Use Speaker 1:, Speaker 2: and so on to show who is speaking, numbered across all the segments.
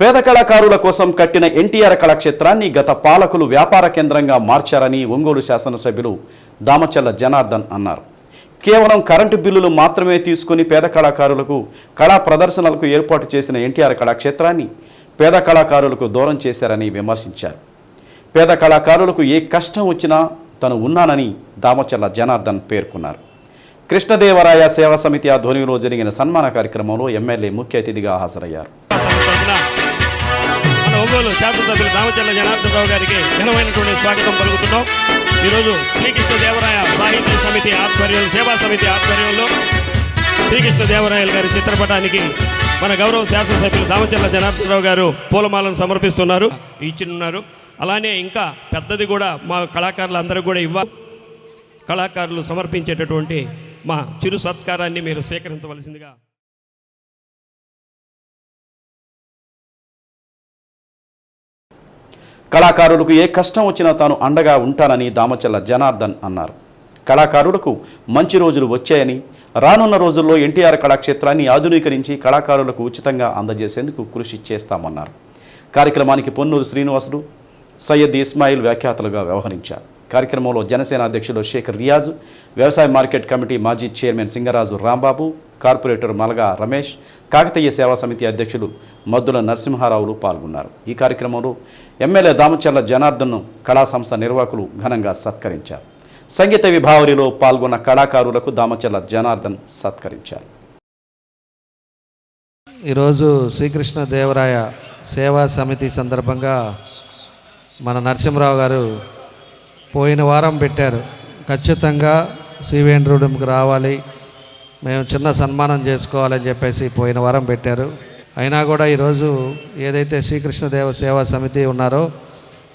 Speaker 1: పేద కళాకారుల కోసం కట్టిన ఎన్టీఆర్ కళాక్షేత్రాన్ని గత పాలకులు వ్యాపార కేంద్రంగా మార్చారని ఒంగోలు శాసనసభ్యులు దామచల్ల జనార్దన్ అన్నారు. కేవలం కరెంటు బిల్లులు మాత్రమే తీసుకుని పేద కళాకారులకు కళా ప్రదర్శనలకు ఏర్పాటు చేసిన ఎన్టీఆర్ కళాక్షేత్రాన్ని పేద కళాకారులకు దూరం చేశారని విమర్శించారు. పేద కళాకారులకు ఏ కష్టం వచ్చినా తను ఉన్నానని దామచల్ల జనార్దన్ పేర్కొన్నారు. కృష్ణదేవరాయ సేవా సమితి ఆధ్వర్యంలో జరిగిన సన్మాన కార్యక్రమంలో ఎమ్మెల్యే ముఖ్య అతిథిగా హాజరయ్యారు.
Speaker 2: మన ఒంగోలు శాసనసభ్యులు రామచంద్ర జనార్దనరావు గారికి ఘనమైనటువంటి స్వాగతం పలుకుతున్నాం. ఈరోజు శ్రీకృష్ణ దేవరాయ సాహిత్య సమితి ఆధ్వర్యం సేవా సమితి ఆధ్వర్యంలో శ్రీకృష్ణ దేవరాయలు గారి చిత్రపటానికి మన గౌరవ శాసనసభ్యులు రామచంద్ర జనార్దనరావు గారు పూలమాలను సమర్పిస్తున్నారు ఇచ్చినున్నారు. అలానే ఇంకా పెద్దది కూడా మా కళాకారులందరూ కూడా ఇవ్వ కళాకారులు సమర్పించేటటువంటి మా చిరు సత్కారాన్ని మీరు స్వీకరించవలసిందిగా
Speaker 1: కళాకారులకు ఏ కష్టం వచ్చినా తాను అండగా ఉంటానని దామచల్ల జనార్దన్ అన్నారు. కళాకారులకు మంచి రోజులు వచ్చాయని రానున్న రోజుల్లో ఎన్టీఆర్ కళాక్షేత్రాన్ని ఆధునీకరించి కళాకారులకు ఉచితంగా అందజేసేందుకు కృషి చేస్తామన్నారు. కార్యక్రమానికి పొన్నూరు శ్రీనివాసులు సయ్యద్ ఇస్మాయిల్ వ్యాఖ్యాతలుగా వ్యవహరించారు. కార్యక్రమంలో జనసేన అధ్యక్షుడు షేక్ రియాజ్ వ్యవసాయ మార్కెట్ కమిటీ మాజీ చైర్మన్ సింగరాజు రాంబాబు కార్పొరేటర్ మలగా రమేష్ కాకతీయ సేవా సమితి అధ్యక్షులు మద్దుల నరసింహారావులు పాల్గొన్నారు. ఈ కార్యక్రమంలో ఎమ్మెల్యే దామచర్ల జనార్దన్ను కళా సంస్థ నిర్వాహకులు ఘనంగా సత్కరించారు. సంగీత విభావరిలో పాల్గొన్న కళాకారులకు దామచర్ల జనార్దన్ సత్కరించారు.
Speaker 3: ఈరోజు శ్రీకృష్ణ దేవరాయ సేవా సమితి సందర్భంగా మన నరసింహరావు గారు పోయిన వారం పెట్టారు. ఖచ్చితంగా శ్రీవేంద్రుడికి రావాలి. మేము చిన్న సన్మానం చేసుకోవాలని చెప్పేసి పోయిన వారం పెట్టారు. అయినా కూడా ఈరోజు ఏదైతే శ్రీకృష్ణదేవ సేవా సమితి ఉన్నారో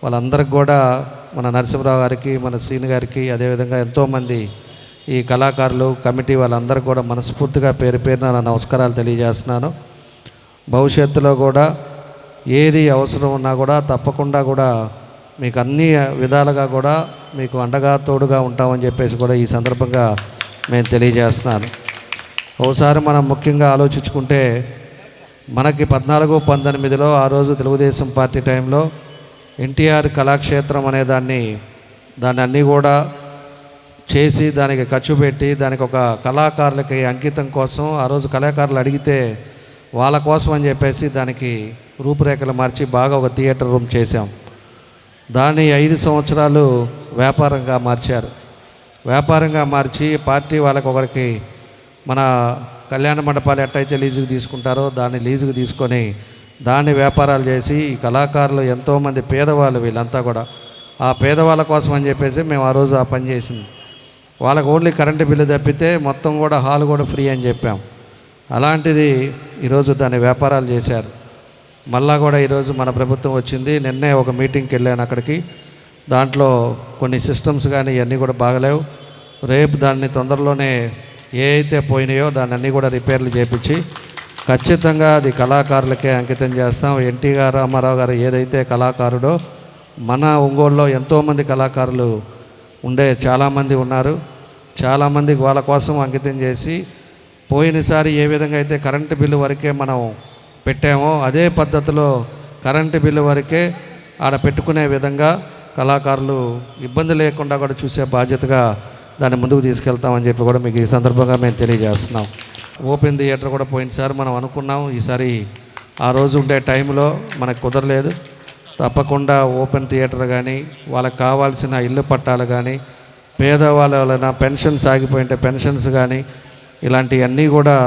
Speaker 3: వాళ్ళందరికి కూడా మన నరసింహరావు గారికి మన శ్రీని గారికి అదేవిధంగా ఎంతోమంది ఈ కళాకారులు కమిటీ వాళ్ళందరికీ కూడా మనస్ఫూర్తిగా పేరు పేరున నా నమస్కారాలు తెలియజేస్తున్నాను. భవిష్యత్తులో కూడా ఏది అవసరం ఉన్నా కూడా తప్పకుండా కూడా మీకు అన్ని విధాలుగా కూడా మీకు అండగా తోడుగా ఉంటామని చెప్పేసి కూడా ఈ సందర్భంగా మేము తెలియజేస్తున్నాను. ఒకసారి మనం ముఖ్యంగా ఆలోచించుకుంటే మనకి పద్నాలుగు పంతొమ్మిదిలో ఆ రోజు తెలుగుదేశం పార్టీ టైంలో ఎన్టీఆర్ కళాక్షేత్రం అనే దాన్ని దాన్ని అన్నీ కూడా చేసి దానికి ఖర్చు పెట్టి దానికి ఒక కళాకారులకి అంకితం కోసం ఆ రోజు కళాకారులు అడిగితే వాళ్ళ కోసం అని చెప్పేసి దానికి రూపురేఖలు మార్చి బాగా ఒక థియేటర్ రూమ్ చేశాం. దాన్ని ఐదు సంవత్సరాలు వ్యాపారంగా మార్చారు. వ్యాపారంగా మార్చి పార్టీ వాళ్ళకి ఒకరికి మన కళ్యాణ మండపాలు ఎట్టయితే లీజుకు తీసుకుంటారో దాన్ని లీజుకు తీసుకొని దాన్ని వ్యాపారాలు చేసి ఈ కళాకారులు ఎంతోమంది పేదవాళ్ళు వీళ్ళంతా కూడా. ఆ పేదవాళ్ళ కోసం అని చెప్పేసి మేము ఆ రోజు ఆ పని చేసింది. వాళ్ళకు ఓన్లీ కరెంటు బిల్లు తప్పితే మొత్తం కూడా హాల్ కూడా ఫ్రీ అని చెప్పాం. అలాంటిది ఈరోజు దాన్ని వ్యాపారాలు చేశారు. మళ్ళా కూడా ఈరోజు మన ప్రభుత్వం వచ్చింది. నిన్నే ఒక మీటింగ్కి వెళ్ళాను అక్కడికి. దాంట్లో కొన్ని సిస్టమ్స్ కానీ ఇవన్నీ కూడా బాగలేవు. రేపు దాన్ని తొందరలోనే ఏ అయితే పోయినాయో దాన్ని అన్నీ కూడా రిపేర్లు చేపించి ఖచ్చితంగా అది కళాకారులకే అంకితం చేస్తాం. ఎన్టీ గారు రామారావు గారు ఏదైతే కళాకారుడో మన ఒంగోలులో ఎంతోమంది కళాకారులు ఉండే చాలామంది ఉన్నారు. చాలామందికి వాళ్ళ కోసం అంకితం చేసి పోయినసారి ఏ విధంగా అయితే కరెంటు బిల్లు వరకే మనం పెట్టామో అదే పద్ధతిలో కరెంటు బిల్లు వరకే ఆడ పెట్టుకునే విధంగా కళాకారులు ఇబ్బంది లేకుండా కూడా చూసే బాధ్యతగా దాన్ని ముందుకు తీసుకెళ్తామని చెప్పి కూడా మీకు ఈ సందర్భంగా మేము తెలియజేస్తున్నాం. ఓపెన్ థియేటర్ కూడా పోయినసారి మనం అనుకున్నాం. ఈసారి ఆ రోజు ఉండే టైంలో మనకు కుదరలేదు. తప్పకుండా ఓపెన్ థియేటర్ కానీ వాళ్ళకి కావాల్సిన ఇల్లు పట్టాలు కానీ పేదవాళ్ళ వలన పెన్షన్స్ ఆగిపోయింటే పెన్షన్స్ కానీ ఇలాంటివన్నీ కూడా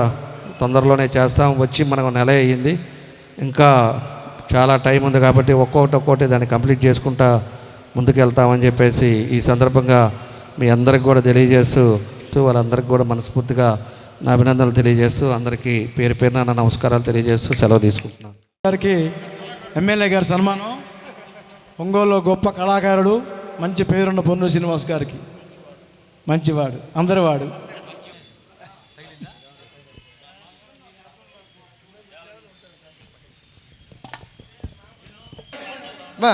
Speaker 3: తొందరలోనే చేస్తాం. వచ్చి మనకు నెల అయ్యింది. ఇంకా చాలా టైం ఉంది కాబట్టి ఒక్కొక్కటి ఒక్కొక్కటి దాన్ని కంప్లీట్ చేసుకుంటా ముందుకెళ్తామని చెప్పేసి ఈ సందర్భంగా మీ అందరికి కూడా తెలియజేస్తూ వాళ్ళందరికీ కూడా మనస్ఫూర్తిగా నా అభినందనలు తెలియజేస్తూ అందరికీ పేరు పేరున నా నమస్కారాలు తెలియజేస్తూ సెలవు తీసుకుంటున్నాను.
Speaker 4: గారికి ఎమ్మెల్యే గారి సన్మానం. ఒంగోలులో గొప్ప కళాకారుడు మంచి పేరున్న పొన్ను శ్రీనివాస్ గారికి. మంచివాడు అందరివాడు.
Speaker 5: మా